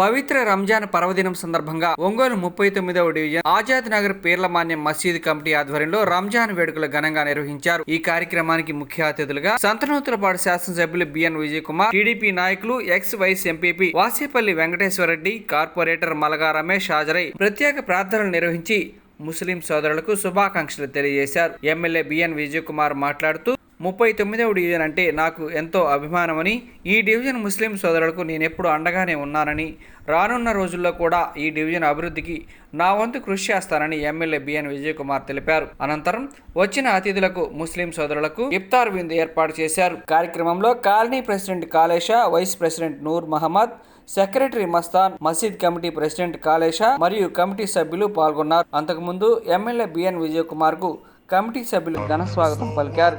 పవిత్ర రంజాన్ పర్వదినం సందర్భంగా ఒంగోలు ముప్పై తొమ్మిదవ డివిజన్ ఆజాద్ నగర్ పీర్లమాన్యం మసీద్ కమిటీ ఆధ్వర్యంలో రంజాన్ వేడుకలు ఘనంగా నిర్వహించారు. ఈ కార్యక్రమానికి ముఖ్య అతిథులుగా సంతనూతులపాడు శాసనసభ్యులు B N Vijay Kumar TDP నాయకులు ex vice MPP Vasepalli Venkateswarareddy corporator Malaga Ramesh హాజరై ప్రత్యేక ప్రార్థనలు నిర్వహించి ముస్లిం సోదరులకు శుభాకాంక్షలు తెలియజేశారు. ఎమ్మెల్యే బిఎన్ విజయ్ కుమార్ మాట్లాడుతూ ముప్పై తొమ్మిదవ డివిజన్ అంటే నాకు ఎంతో అభిమానమని ఈ డివిజన్ ముస్లిం సోదరులకు నేనెప్పుడు అండగానే ఉన్నానని రానున్న రోజుల్లో కూడా ఈ డివిజన్ అభివృద్ధికి నా వంతు కృషి చేస్తానని ఎమ్మెల్యే బిఎన్ విజయ్ కుమార్ తెలిపారు. అనంతరం వచ్చిన అతిథులకు ముస్లిం సోదరులకు ఇఫ్తార్ విందు ఏర్పాటు చేశారు. కార్యక్రమంలో colony president Kalesha vice president Noor Mohammed secretary Mastan మసీద్ కమిటీ ప్రెసిడెంట్ కాలేషా మరియు కమిటీ సభ్యులు పాల్గొన్నారు. అంతకుముందు ఎమ్మెల్యే బిఎన్ విజయ్ కుమార్కు కమిటీ సభ్యులు ఘన స్వాగతం పలికారు.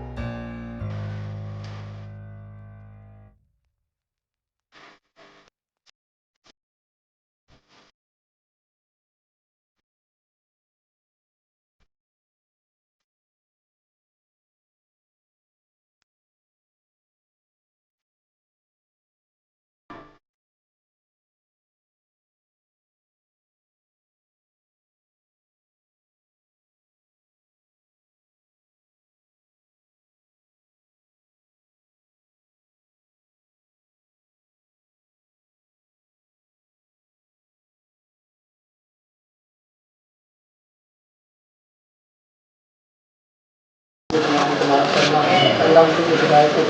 अल्लाह उनकी हिदायत को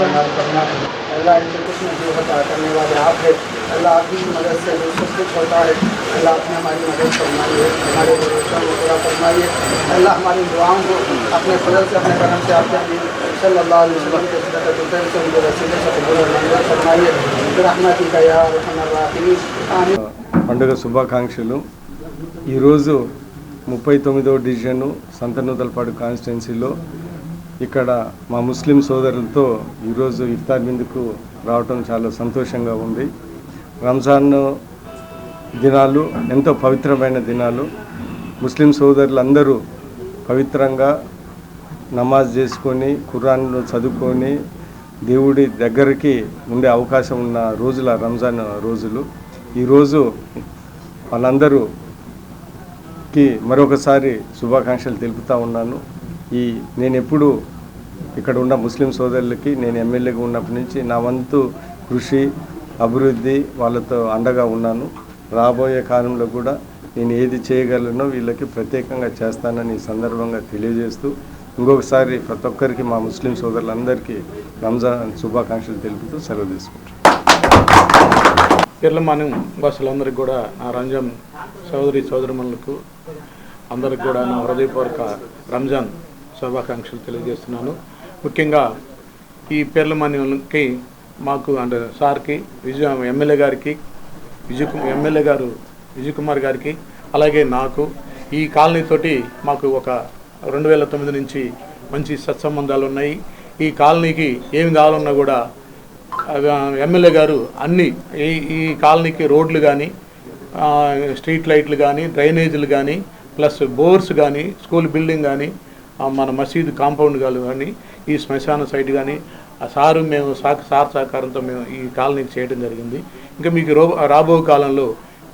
करना करना अल्लाह इनसे कुछ नहीं होता करने वाले आप है अल्लाह आपकी मदद से जो सब कुछ होता है अल्लाह आपने हमारी मदद फरमाइए हमारे भरोसा को पूरा फरमाइए अल्लाह हमारी दुआओं को अपने फजल से अपने करम से आप जानिए सल्लल्लाहु अलैहि वसल्लम के सदक़त उतर से उनके वसीले से कबूल और मंजूर फरमाइए रहमतिक या अरहमर राहिमीन आमीन పండుగ శుభాకాంక్షలు ఈరోజు ముప్పై తొమ్మిదవ డివిజను సంతనూతలపాడు కాన్స్టిట్యున్సీలో ఇక్కడ మా ముస్లిం సోదరులతో ఈరోజు ఇఫ్తార్ విందుకు రావటం చాలా సంతోషంగా ఉంది. రంజాన్ దినాలు ఎంతో పవిత్రమైన దినాలు. ముస్లిం సోదరులందరూ పవిత్రంగా నమాజ్ చేసుకొని ఖురాన్ను చదువుకొని దేవుడి దగ్గరికి ఉండే అవకాశం ఉన్న రోజుల రంజాన్ రోజులు. ఈరోజు వాళ్ళందరూకి మరొకసారి శుభాకాంక్షలు తెలుపుతూ ఉన్నాను. ఈ నేను ఎప్పుడు ఇక్కడ ఉన్న ముస్లిం సోదరులకి నేను ఎమ్మెల్యేగా ఉన్నప్పటి నుంచి నా వంతు కృషి అభివృద్ధి వాళ్ళతో అండగా ఉన్నాను. రాబోయే కాలంలో కూడా నేను ఏది చేయగలనో వీళ్ళకి ప్రత్యేకంగా చేస్తానని ఈ సందర్భంగా తెలియజేస్తూ ఇంకొకసారి ప్రతి ఒక్కరికి మా ముస్లిం సోదరులందరికీ రంజాన్ శుభాకాంక్షలు తెలుపుతూ సెలవు తీసుకుంటాను పిర్లమానం భాషలందరికీ కూడా నా రంజాన్ సోదరి సోదరుమణులకు అందరికి కూడా నా హృదయపూర్వక రంజాన్ శుభాకాంక్షలు తెలియజేస్తున్నాను. ముఖ్యంగా ఈ పేర్లమాన్యంకి మాకు అంటే సార్కి విజయ ఎమ్మెల్యే గారికి విజయ్ ఎమ్మెల్యే గారు విజయ్ కుమార్ గారికి అలాగే నాకు ఈ కాలనీతోటి మాకు ఒక రెండు వేల తొమ్మిది నుంచి మంచి సత్సంబంధాలు ఉన్నాయి. ఈ కాలనీకి ఏమి కావాలన్నా కూడా ఎమ్మెల్యే గారు అన్ని ఈ ఈ కాలనీకి రోడ్లు కానీ స్ట్రీట్ లైట్లు కానీ డ్రైనేజీలు కానీ ప్లస్ బోర్స్ కానీ స్కూల్ బిల్డింగ్ కానీ మన మసీదు కాంపౌండ్ కానీ ఈ శ్మశాన సైట్ కానీ ఆ సారు మేము సాక్ సార్ సహకారంతో మేము ఈ కాలనీకి చేయడం జరిగింది. ఇంకా మీకు రో రాబో కాలంలో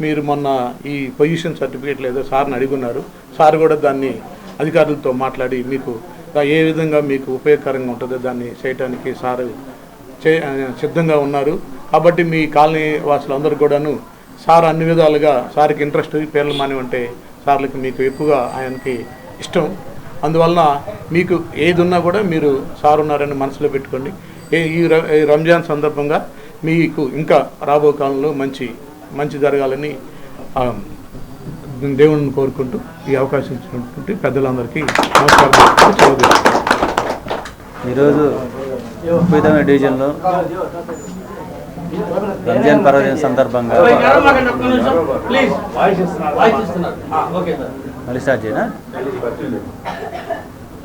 మీరు మొన్న ఈ పొజిషన్ సర్టిఫికేట్ లేదో సార్ని అడుగున్నారు. సార్ కూడా దాన్ని అధికారులతో మాట్లాడి మీకు ఏ విధంగా మీకు ఉపయోగకరంగా ఉంటుందో దాన్ని చేయడానికి సారు చే సిద్ధంగా ఉన్నారు. కాబట్టి మీ కాలనీ వాసులందరూ కూడాను సార్ అన్ని విధాలుగా సార్కి ఇంట్రెస్ట్ పేర్లు మానివంటే సార్లకి మీకు ఎక్కువగా ఆయనకి ఇష్టం. అందువలన మీకు ఏది ఉన్నా కూడా మీరు సార్ ఉన్నారని మనసులో పెట్టుకోండి. ఈ ర- ఈ రంజాన్ సందర్భంగా మీకు ఇంకా రాబో కాలంలో మంచి మంచి జరగాలని ఆ, దేవుడిని కోరుకుంటూ ఈ అవకాశం ఇచ్చినటువంటి పెద్దలందరికీ నమస్కారం. ఈరోజు డివిజన్లో రంజాన్ పర్వదిన సందర్భంగా మళ్ళీ స్టార్ట్ చేయనా?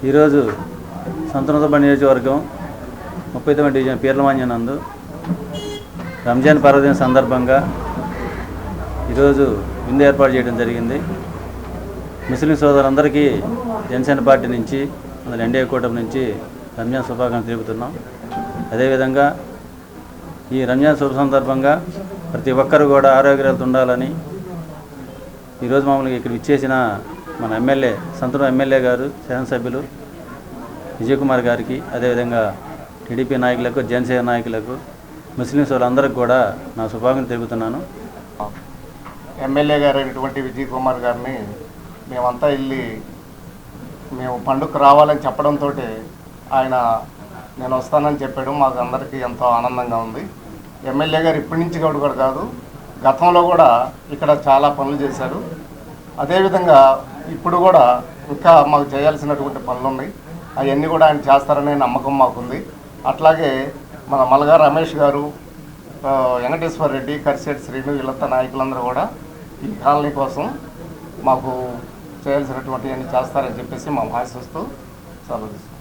ఈరోజు సంతనోతప నియోజకవర్గం ముప్పై తొమ్మిది డివిజన్ పీర్లమాన్యనందు రంజాన్ పర్వదిన సందర్భంగా ఈరోజు విందు ఏర్పాటు చేయడం జరిగింది. ముస్లిం సోదరులందరికీ జనసేన పార్టీ నుంచి అందులో ఎన్డీఏ కూటమి నుంచి రంజాన్ శుభాకాంక్షలు తెలుపుతున్నాం. అదేవిధంగా ఈ రంజాన్ శుభ సందర్భంగా ప్రతి ఒక్కరు కూడా ఆరోగ్యాలతో ఉండాలని ఈరోజు మామూలుగా ఇక్కడ ఇచ్చేసిన మన ఎమ్మెల్యే సంతరం ఎమ్మెల్యే గారు శాసనసభ్యులు విజయ్ కుమార్ గారికి అదేవిధంగా టీడీపీ నాయకులకు జనసేన నాయకులకు ముస్లిమ్స్ వాళ్ళందరికీ కూడా నా శుభాకాంక్షలు తెలుపుతున్నాను. ఎమ్మెల్యే గారు అయినటువంటి విజయ్ కుమార్ గారిని మేమంతా వెళ్ళి మేము పండుగకు రావాలని చెప్పడంతో ఆయన నేను వస్తానని చెప్పాడు. మాకు అందరికీ ఎంతో ఆనందంగా ఉంది. ఎమ్మెల్యే గారు ఇప్పటి నుంచి కూడా కాదు. గతంలో కూడా ఇక్కడ చాలా పనులు చేశారు. అదేవిధంగా ఇప్పుడు కూడా ఇంకా మాకు చేయాల్సినటువంటి పనులు ఉన్నాయి అవన్నీ కూడా ఆయన చేస్తారనే నమ్మకం మాకుంది. అట్లాగే మన మలగా రమేష్ గారు వెంకటేశ్వర రెడ్డి కరిశెట్టి శ్రీను వీళ్ళంతా నాయకులందరూ కూడా ఈ కాలనీ కోసం మాకు చేయాల్సినటువంటి అన్ని చేస్తారని చెప్పేసి మేము ఆశిస్తూ సెలవు తీసుకుంటాం